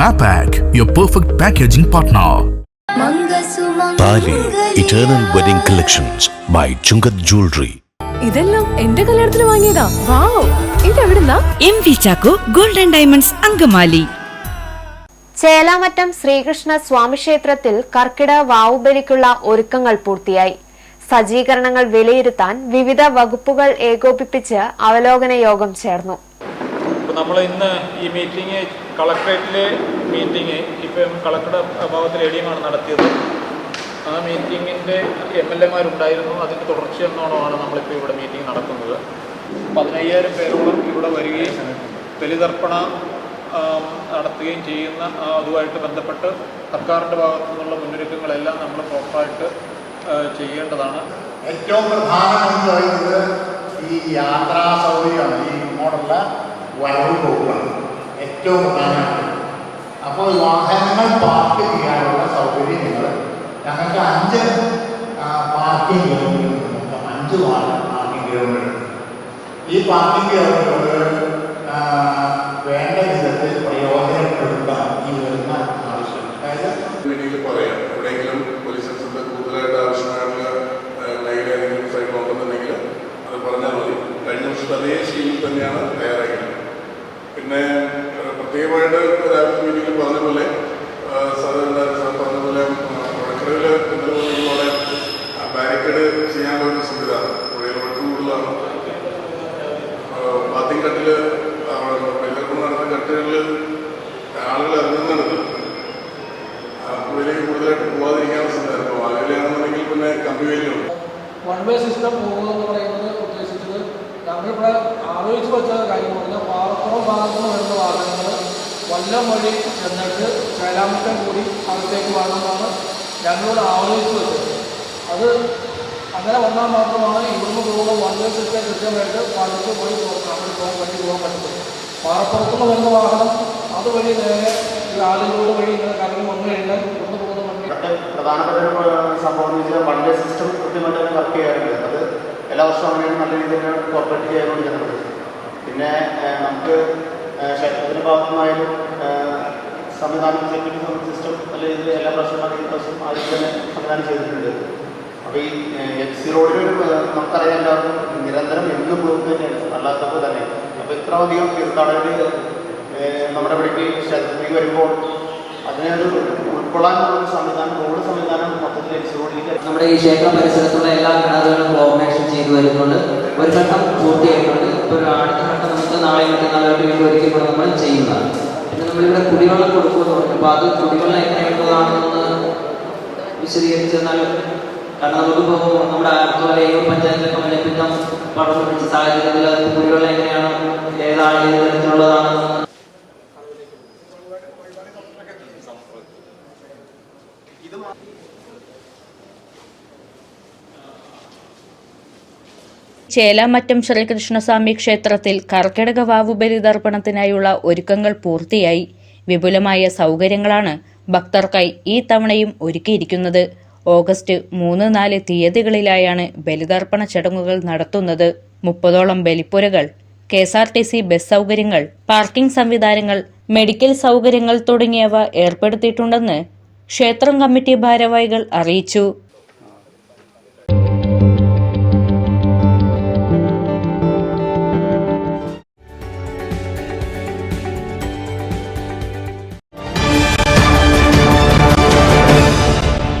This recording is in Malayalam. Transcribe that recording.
Mapac, your perfect packaging partner. Thali eternal wedding collections by Chungath jewellery ഇതെല്ലാം എന്റെ കല്യാണത്തിന് വാങ്ങിയതാ. Wow. ഇതെവിടുന്നാ? M V Chacko golden diamonds Angamaly. Chelamattam Sreekrishna Swamy ക്ഷേത്രത്തിൽ കർക്കിടക വാവുബലിക്കുള്ള ഒരുക്കങ്ങൾ പൂർത്തിയായി. സജ്ജീകരണങ്ങൾ വിലയിരുത്താൻ വിവിധ വകുപ്പുകൾ ഏകോപിപ്പിച്ച് അവലോകന യോഗം ചേർന്നു. നമ്മൾ ഇന്ന് ഈ മീറ്റിംഗ് കളക്ട്രേറ്റിലെ മീറ്റിംഗ് ഇപ്പം കളക്ടറുടെ ഭാഗത്തിൽ എ ഡി എമ്മാണ് നടത്തിയത്. ആ മീറ്റിങ്ങിന്റെ എം എൽ എമാരുണ്ടായിരുന്നു. അതിന്റെ തുടർച്ചയെന്നോണമാണ് നമ്മളിപ്പോൾ ഇവിടെ മീറ്റിംഗ് നടത്തുന്നത് പതിനയ്യായിരം പേരോളം ഇവിടെ വരികയും ബലിതർപ്പണ നടത്തുകയും ചെയ്യുന്ന അതുമായിട്ട് ബന്ധപ്പെട്ട് സർക്കാരിന്റെ ഭാഗത്തു നിന്നുള്ള മുന്നൊരുക്കങ്ങളെല്ലാം നമ്മൾ പ്രോപ്പറായിട്ട് ചെയ്യേണ്ടതാണ്. ഏറ്റവും പ്രധാനമെന്ന് പറയുന്നത് ഈ യാത്രാ സൗകര്യമാണ്. ഈ ഇങ്ങോട്ടുള്ള വരവ് പോക്കുകളാണ് ഏറ്റവും പ്രധാനമായിട്ട് അപ്പോൾ വാഹനങ്ങൾ പാർക്ക് ചെയ്യാനുള്ള സൗകര്യങ്ങൾ ഞങ്ങൾക്ക് അഞ്ച് പാർക്കിംഗ് ഗ്രൗണ്ടുകൾ അഞ്ച് പാർക്കിംഗ് ഗ്രൗണ്ടുകൾ ഈ പാർക്കിംഗ് ഗ്രൗണ്ടുകൾ വേണ്ട വിധത്തിൽ പ്രയോജനപ്പെടുത്താൻ ഈ വരുന്ന ആവശ്യം. കഴിഞ്ഞ വർഷത്തെ അതേ തന്നെയാണ് പ്രത്യേകമായിട്ട് രാവിലത്തെ മീറ്റിംഗിൽ പറഞ്ഞ പോലെ പറഞ്ഞ പോലെ വടക്കടവിൽ ഇതുപോലെ ബാരിക്കേഡ് ചെയ്യാനുള്ള ഒരു സംവിധാനം പുഴയിൽ ഒഴുക്ക് കൂടുതലാണ് പാത്തിങ്കട്ടിൽ വെള്ളക്കുളം നടന്ന കട്ടുകളിൽ ആളുകൾ ഇറങ്ങുന്നുണ്ട് പുഴയിലേക്ക് കൂടുതലായിട്ട് പോകാതിരിക്കാനുള്ള സംവിധാനം. ഇപ്പോൾ വാഴയിലാണെന്നുണ്ടെങ്കിൽ പിന്നെ കമ്പി വേലിയുണ്ട് വൺ വേ സിസ്റ്റം പോകുക എന്ന് പറയുന്നത് ഉദ്ദേശിച്ചത് നമ്മളിവിടെ ആലോചിച്ച് വെച്ച കാര്യം പറഞ്ഞാൽ പാറപ്പുറം ഭാഗത്തുനിന്ന് വരുന്ന വാഹനങ്ങൾ കൊല്ലം വഴി ചെന്നിട്ട് ചേലാമറ്റം കൂടി അകത്തേക്ക് വരണമെന്നാണ് ഞങ്ങളോട് ആലോചിച്ച് വെച്ചത്. അത് അങ്ങനെ വന്നാൽ മാത്രമാണ് ഇവിടുന്ന് പോകുന്ന വണ്ടി സിസ്റ്റം കൃത്യമായിട്ട് പഠിച്ച് പോയി അവിടെ പോകാൻ വണ്ടി പോകാൻ പറ്റുന്നത് പാറപ്പുറത്തുനിന്ന് വരുന്ന വാഹനം അതുവഴി നേരെ ഈ ആലുകളോട് വഴി ഇങ്ങനെ കറങ്ങി വന്നു കഴിഞ്ഞാൽ ഇവിടുന്ന് പോകുന്ന വണ്ടി. പ്രധാനപ്പെട്ട ഒരു സംഭവം എന്ന് വെച്ചാൽ വണ്ടി സിസ്റ്റം കൃത്യമായിട്ട് വർക്ക് ചെയ്യാറുണ്ട്. അത് എല്ലാ വർഷവും അങ്ങനെയാണ് നല്ല രീതിയിൽ കോർപ്പറേറ്റ് ചെയ്തുകൊണ്ടിരിക്കുന്നത് പിന്നെ നമുക്ക് ക്ഷേത്രത്തിന്റെ ഭാഗമായാലും സംവിധാനം സെക്യൂരിറ്റി സിസ്റ്റം നല്ല രീതിയിൽ എല്ലാ പ്രശ്നങ്ങളും ഈ പ്രാവശ്യം ആദ്യം തന്നെ സംവിധാനം ചെയ്തിട്ടുണ്ട്. അപ്പോൾ ഈ എക്സി റോഡിൽ നമുക്കറിയാം എല്ലാവർക്കും നിരന്തരം എന്നും ബ്ലോക്ക് തന്നെയാണ്. അല്ലാത്തപ്പോൾ തന്നെ. അപ്പോൾ ഇത്ര അധികം തീർത്ഥാടകർ നമ്മുടെ ഇവിടേക്ക് ക്ഷേത്രത്തിലേക്ക് വരുമ്പോൾ അതിനെ ഒരു ഉൾക്കൊള്ളാനുള്ള സംവിധാനം റോഡ് സംവിധാനം മൊത്തത്തിൽ എക്സി റോഡിലേക്ക് നമ്മുടെ ഈ ക്ഷേത്ര പരിസരത്തുള്ള എല്ലാ കിണറുകളും ഫോർമേഷൻ ചെയ്തു വരുന്നുണ്ട്. ഒരു ഘട്ടം പൂർത്തിയായിട്ടുണ്ട് ഇപ്പോൾ ഒരു അടുത്ത ഘട്ടം നാളെ മറ്റന്നാളായിട്ട് വീണ്ടും നമ്മൾ ചെയ്യുന്നത് പിന്നെ നമ്മളിവിടെ കുടിവെള്ളം കൊടുക്കുമെന്ന് പറഞ്ഞു. അപ്പോൾ അത് കുടിവെള്ളം എങ്ങനെയുള്ളതാണെന്ന് വിശദീകരിച്ച് തന്നാൽ കാരണം നമുക്കിപ്പോൾ നമ്മുടെ ഏഴ് പഞ്ചായത്തിലൊക്കെ മലപ്പിറ്റം പഠനം പിടിച്ച സാഹചര്യത്തിൽ അത് കുടിവെള്ളം എങ്ങനെയാണ് ഏതാണ് ഏത് തരത്തിലുള്ളതാണെന്ന് ചേലാമറ്റം ശ്രീകൃഷ്ണസ്വാമി ക്ഷേത്രത്തിൽ കർക്കിടക വാവു ബലിതർപ്പണത്തിനായുള്ള ഒരുക്കങ്ങൾ പൂർത്തിയായി. വിപുലമായ സൗകര്യങ്ങളാണ് ഭക്തർക്കായി ഈ തവണയും ഒരുക്കിയിരിക്കുന്നത്. ഓഗസ്റ്റ് മൂന്ന് നാല് തീയതികളിലായാണ് ബലിതർപ്പണ ചടങ്ങുകൾ നടത്തുന്നത്. മുപ്പതോളം ബലിപ്പുരകൾ K S R T C bus സൗകര്യങ്ങൾ പാർക്കിംഗ് സംവിധാനങ്ങൾ മെഡിക്കൽ സൗകര്യങ്ങൾ തുടങ്ങിയവ ഏർപ്പെടുത്തിയിട്ടുണ്ടെന്ന് ക്ഷേത്രം കമ്മിറ്റി ഭാരവാഹികൾ അറിയിച്ചു.